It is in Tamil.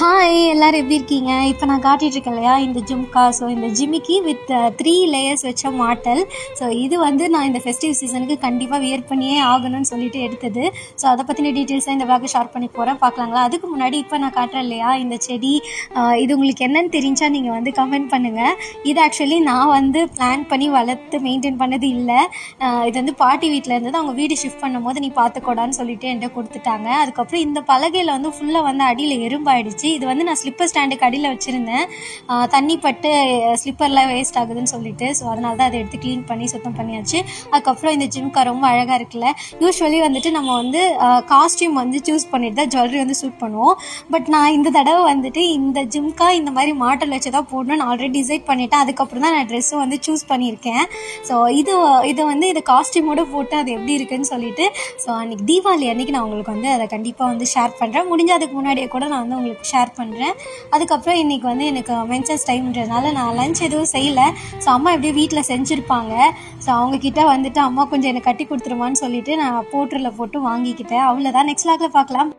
ஹாய் எல்லோரும் எப்படி இருக்கீங்க? இப்போ நான் காட்டிகிட்ருக்கேன் இருக்கேன் இல்லையா? இந்த ஜிம்கா ஸோ இந்த ஜிமிக்கி வித் த்ரீ லேயர்ஸ் வச்ச மாட்டல் ஸோ இது வந்து நான் இந்த ஃபெஸ்டிவ் சீசனுக்கு கண்டிப்பாக வியர் பண்ணியே ஆகணும்னு சொல்லிட்டு எடுத்தது. ஸோ அதை பற்றின டீட்டெயில்ஸாக இந்த பேக்கை ஷேர் பண்ணி போகிறேன் பார்க்கலாங்களா? அதுக்கு முன்னாடி இப்போ நான் காட்டுறேன் இல்லையா? இந்த செடி uh, இது உங்களுக்கு என்னன்னு தெரிஞ்சா நீங்கள் வந்து கமெண்ட் பண்ணுங்கள் இது ஆக்சுவலி நான் வந்து பிளான் பண்ணி வளர்த்து மெயின்டைன் பண்ணது இல்லை. Uh, இது வந்து பாட்டி வீட்டில் இருந்தது அவங்க வீடு ஷிஃப்ட் பண்ணும்போது நீ பார்த்துக்கூடான்னு சொல்லிட்டு என்கிட்ட கொடுத்துட்டாங்க. அதுக்கப்புறம் இந்த பலகையில் வந்து ஃபுல்லாக வந்து அடியில் எறும்பாயிடுச்சு. இது வந்து நான் ஸ்லிப்பர் ஸ்டாண்டுக்கு அடியில் வச்சுருந்தேன். தண்ணி பட்டு ஸ்லிப்பர்லாம் வேஸ்ட் ஆகுதுன்னு சொல்லிட்டு. ஸோ அதனால தான் அதை எடுத்து க்ளீன் பண்ணி சுத்தம் பண்ணியாச்சு. அதுக்கப்புறம் இந்த ஜிம்கா ரொம்ப அழகாக இருக்குல்ல. யூஸ்வலி வந்துட்டு நம்ம வந்து காஸ்டியூம் வந்து சூஸ் பண்ணிட்டு தான் ஜுவல்லரி வந்து சூட் பண்ணுவோம். பட் நான் இந்த தடவை வந்துட்டு இந்த ஜிம்கா இந்த மாதிரி மாடல் வச்சு தான் போடணும்னு ஆல்ரெடி டிசைட் பண்ணிட்டேன். அதுக்கப்புறம் தான் நான் ட்ரெஸ்ஸும் வந்து சூஸ் பண்ணியிருக்கேன். ஸோ இது இது வந்து இது காஸ்டியூமோட போட்டு அது எப்படி இருக்குன்னு சொல்லிட்டு. ஸோ அன்றைக்கி தீபாவளி அன்றைக்கி நான் உங்களுக்கு வந்து அதை கண்டிப்பாக வந்து ஷேர் பண்ணுறேன் முடிஞ்ச அதுக்கு முன்னாடியே கூட நான் வந்து உங்களுக்கு ஷேர் ஷேர் பண்ணுறேன் அதுக்கப்புறம் இன்றைக்கி வந்து எனக்கு மென்சஸ் டைம்ன்றதுனால நான் லஞ்ச் எதுவும் செய்யலை. ஸோ அம்மா எப்படியும் வீட்டில் செஞ்சுருப்பாங்க. ஸோ அவங்கக்கிட்ட வந்துட்டு அம்மா கொஞ்சம் எனக்கு கட்டி கொடுத்துருமான்னு சொல்லிட்டு நான் போட்டரில் போட்டு வாங்கிக்கிட்டேன். அவ்வளோதான் நெக்ஸ்ட் லாக்ல பார்க்கலாம்.